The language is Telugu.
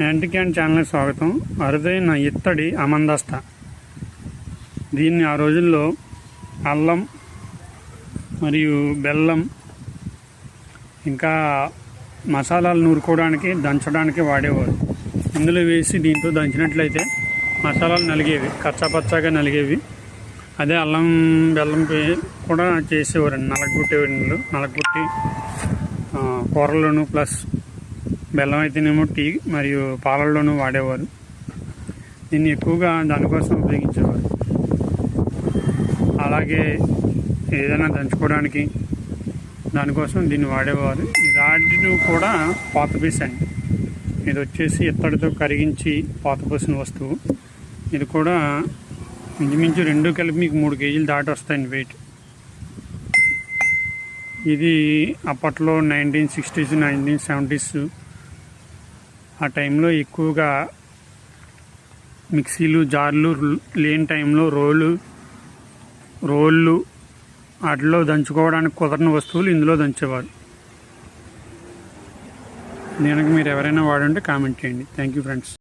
యాంటీ క్యాన్ ఛానల్కి స్వాగతం. అరుదైన ఇత్తడి అమందస్త. దీన్ని ఆ రోజుల్లో అల్లం మరియు బెల్లం ఇంకా మసాలాలు నూరుకోవడానికి దంచడానికి వాడేవారు. ఇందులో వేసి దీంతో దంచినట్లయితే మసాలాలు నలిగేవి కచ్చాపచ్చాగా నలిగేవి. అదే అల్లం బెల్లం పే- కూడా చేసేవారండి. నలగొట్టేవారు నలగొట్టి ఆ, ప్లస్ బెల్లం అయితేనేమో టీ మరియు పాలల్లోనూ వాడేవారు. దీన్ని ఎక్కువగా దానికోసం ఉపయోగించేవారు. అలాగే ఏదైనా దంచుకోవడానికి దానికోసం దీన్ని వాడేవారు. ఈ రాడ్డు కూడా పాతపీస్ అండి. ఇది వచ్చేసి ఇత్తడితో కరిగించి పాతపోసిన వస్తువు. ఇది కూడా ఇంచుమించు రెండు కలిపి మీకు మూడు కేజీలు దాటి వస్తాయండి వెయిట్. ఇది అప్పట్లో నైన్టీన్ సిక్స్టీస్ నైన్టీన్ సెవెంటీస్ ఆ టైంలో ఎక్కువగా మిక్సీలు జార్లు లేని టైంలో రోలు రోళ్ళు వాటిలో దంచుకోవడానికి కుదరని వస్తువులు ఇందులో దంచేవారు. దీనికి మీరు ఎవరైనా వాడుంటే కామెంట్ చేయండి. Thank you friends